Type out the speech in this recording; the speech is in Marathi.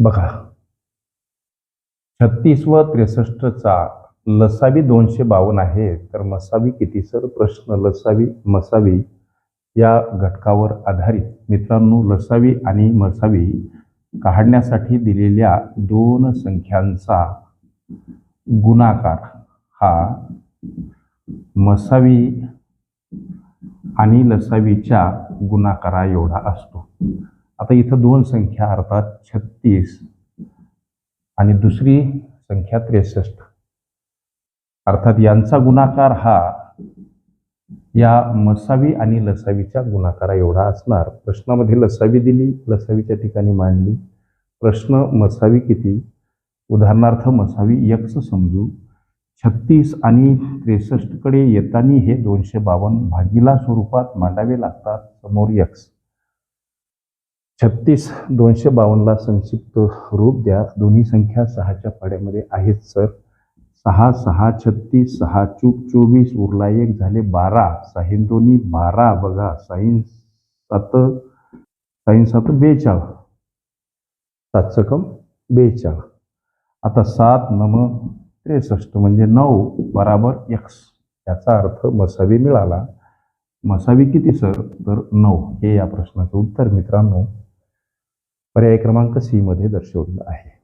बघा. छत्तीस व त्रेसष्टचा लसावी दोनशे बावन्न आहे. तर मसावी किती सर? प्रश्न लसावी मसावी या घटकावर आधारित. मित्रांनो लसावी आणि मसावी काढण्यासाठी दिलेल्या दोन संख्यांचा गुणाकार हा मसावी आणि लसावीच्या गुणाकारा एवढा असतो. आता इथं दोन संख्या अर्थात छत्तीस आणि दुसरी संख्या त्रेसष्ट. अर्थात यांचा गुणाकार हा या मसावी आणि लसावीच्या गुणाकारा एवढा असणार. प्रश्नामध्ये लसावी दिली लसावीच्या ठिकाणी मांडली. प्रश्न मसावी किती? उदाहरणार्थ मसावी यक्स समजू. छत्तीस आणि त्रेसष्टकडे येताना हे दोनशे बावन्न भागीला स्वरूपात मांडावे लागतात. समोर यक्स. छत्तीस दोनशे बावन्नला संक्षिप्त रूप द्या. दोन्ही संख्या सहाच्या पाड्यामध्ये आहेत सर. सहा सहा छत्तीस सहा चूक चोवीस उरला एक झाले बारा. साईन दोन्ही बारा बघा. साईन सात साईन सात बेचाळ. सात सकम बेचाळ. आता सात नम त्रेसष्ट म्हणजे नऊ बराबर एक्स याचा अर्थ मसावी मिळाला. मसावी किती सर? तर नऊ. हे या प्रश्नाचं उत्तर मित्रांनो. पर्याय क्रमांक सी मध्ये दर्शवलेला आहे.